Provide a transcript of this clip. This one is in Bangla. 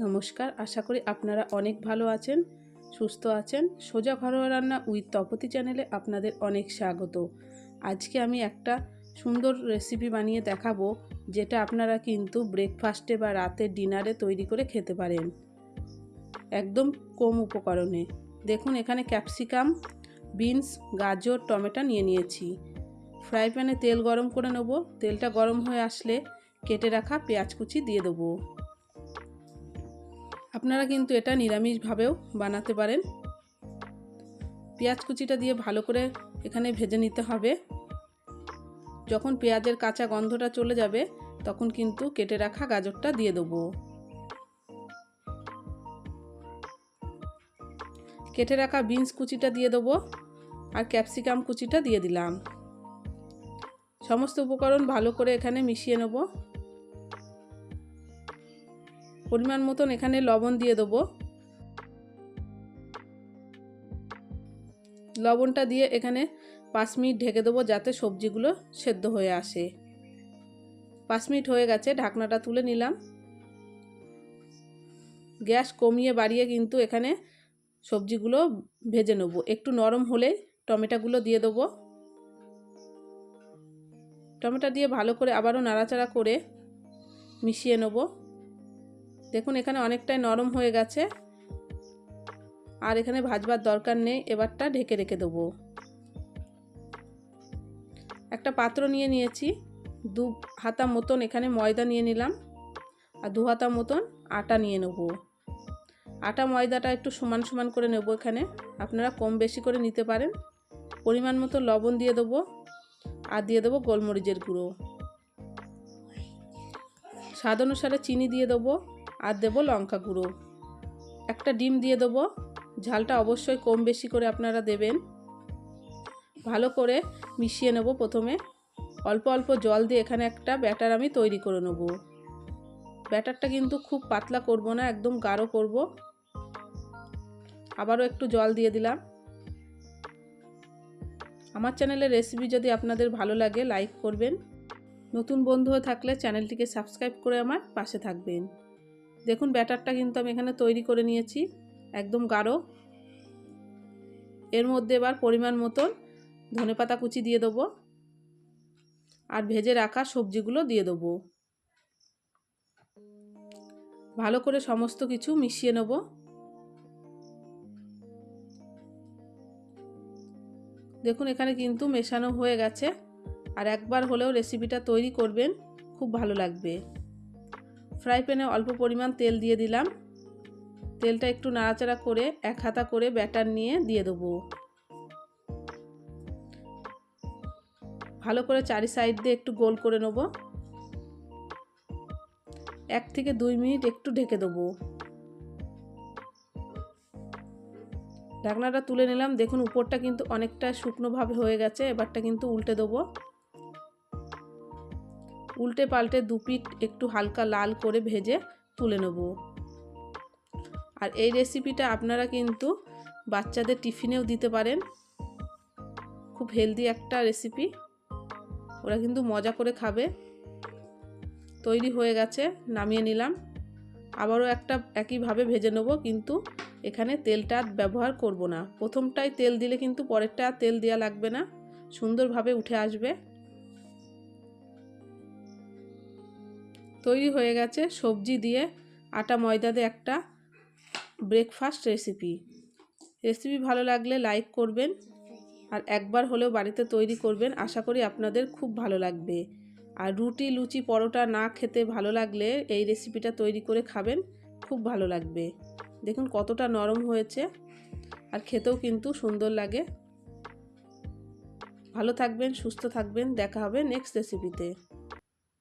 নমস্কার, আশা করি আপনারা অনেক ভালো আছেন, সুস্থ আছেন। সোজা ঘরোয়া রান্না উইথ তপতি চ্যানেলে আপনাদের অনেক স্বাগত। আজকে আমি একটা সুন্দর রেসিপি বানিয়ে দেখাবো, যেটা আপনারা কিন্তু ব্রেকফাস্টে বা রাতের ডিনারে তৈরি করে খেতে পারেন। একদম কম উপকরণে। দেখুন, এখানে ক্যাপসিকাম বিনস গাজর, টমেটো নিয়ে নিয়েছি। ফ্রাই প্যানে তেল গরম করে নেব। তেলটা গরম হয়ে আসলে কেটে রাখা পেঁয়াজ কুচি দিয়ে দেবো। আপনারা কিন্তু এটা নিরামিষভাবেও বানাতে পারেন। পেঁয়াজ কুচিটা দিয়ে ভালো করে এখানে ভেজে নিতে হবে। যখন পেঁয়াজের কাঁচা গন্ধটা চলে যাবে, তখন কিন্তু কেটে রাখা গাজরটা দিয়ে দেবো। কেটে রাখা বিনস কুচিটা দিয়ে দেবো আর ক্যাপসিকাম কুচিটা দিয়ে দিলাম। সমস্ত উপকরণ ভালো করে এখানে মিশিয়ে নেব। পরিমাণ মতন এখানে লবণ দিয়ে দেবো। লবণটা দিয়ে এখানে পাঁচ মিনিট ঢেকে দেবো যাতে সবজিগুলো সেদ্ধ হয়ে আসে। পাঁচ মিনিট হয়ে গেছে, ঢাকনাটা তুলে নিলাম। গ্যাস কমিয়ে বাড়িয়ে কিন্তু এখানে সবজিগুলো ভেজে নেব। একটু নরম হলে টমেটোগুলো দিয়ে দেবো। টমেটো দিয়ে ভালো করে আবারও নাড়াচাড়া করে মিশিয়ে নেব। দেখুন, এখানে অনেকটাই নরম হয়ে গেছে। আর এখানে ভাজবার দরকার নেই, এবারটা ঢেকে রেখে দেবো। একটা পাত্র নিয়ে নিয়েছি, দু হাতা মতন এখানে ময়দা নিয়ে নিলাম, আর দু হাতা মতন আটা নিয়ে নেব। আটা ময়দাটা একটু সমান সমান করে নেব এখানে, আপনারা কম বেশি করে নিতে পারেন। পরিমাণ মতো লবণ দিয়ে দেবো, আর দিয়ে দেবো গোলমরিচের গুঁড়ো। স্বাদ অনুসারে চিনি দিয়ে দেবো। আর দেবো লঙ্কা গুঁড়ো। একটা ডিম দিয়ে দেবো। ঝালটা অবশ্যই কম বেশি করে আপনারা দেবেন। ভালো করে মিশিয়ে নেব প্রথমে। অল্প অল্প জল দিয়ে এখানে একটা ব্যাটার আমি তৈরি করে নেব। ব্যাটারটা কিন্তু খুব পাতলা করব না, একদম গাঢ় করব। আবারও একটু জল দিয়ে দিলাম। আমার চ্যানেলের রেসিপি যদি আপনাদের ভালো লাগে, লাইক করবেন। নতুন বন্ধু থাকলে চ্যানেলটিকে সাবস্ক্রাইব করে আমার পাশে থাকবেন। দেখুন ব্যাটারটা কিন্তু আমি এখানে তৈরি করে নিয়েছি, একদম গাঢ়। এর মধ্যে এবার পরিমাণ মতন ধনে পাতা কুচি দিয়ে দেবো আর ভেজে রাখা সবজিগুলো দিয়ে দেবো। ভালো করে সমস্ত কিছু মিশিয়ে নেব। দেখুন এখানে কিন্তু মেশানো হয়ে গেছে, আর একবার হলেও রেসিপিটা তৈরি করবেন, খুব ভালো লাগবে। ফ্রাই প্যানে অল্প পরিমাণ তেল দিয়ে দিলাম। তেলটা একটু নাড়াচাড়া করে এক হাতা করে ব্যাটার নিয়ে দিয়ে দেবো। ভালো করে চারি সাইড দিয়ে একটু গোল করে নেব। এক থেকে দুই মিনিট একটু ঢেকে দেবো। ঢাকনাটা তুলে নিলাম। দেখুন, উপরটা কিন্তু অনেকটা শুকনোভাবে হয়ে গেছে, এবারটা কিন্তু উল্টে দেবো। উল্টে পাল্টে দু পিঠ একটু হালকা লাল করে ভেজে তুলে নেব। আর এই রেসিপিটা আপনারা কিন্তু বাচ্চাদের টিফিনেও দিতে পারেন। খুব হেলদি একটা রেসিপি ওরা কিন্তু মজা করে খাবে। তৈরি হয়ে গেছে, নামিয়ে নিলাম। আবারও একটা একইভাবে ভেজে নেব, কিন্তু এখানে তেলটা ব্যবহার করব না। প্রথমটাই তেল দিলে কিন্তু পরেরটা তেল দেওয়া লাগবে না। সুন্দরভাবে উঠে আসবে। তৈরি হয়ে গেছে সবজি দিয়ে আটা, ময়দা দিয়ে একটা ব্রেকফাস্ট রেসিপি রেসিপি ভালো লাগলে লাইক করবেন আর একবার হলেও বাড়িতে তৈরি করবেন। আশা করি আপনাদের খুব ভালো লাগবে। আর রুটি, লুচি, পরোটা না খেতে ভালো লাগলে এই রেসিপিটা তৈরি করে খাবেন, খুব ভালো লাগবে। দেখুন কতটা নরম হয়েছে আর খেতেও কিন্তু সুন্দর লাগে। ভালো থাকবেন, সুস্থ থাকবেন। দেখা হবে নেক্সট রেসিপিতে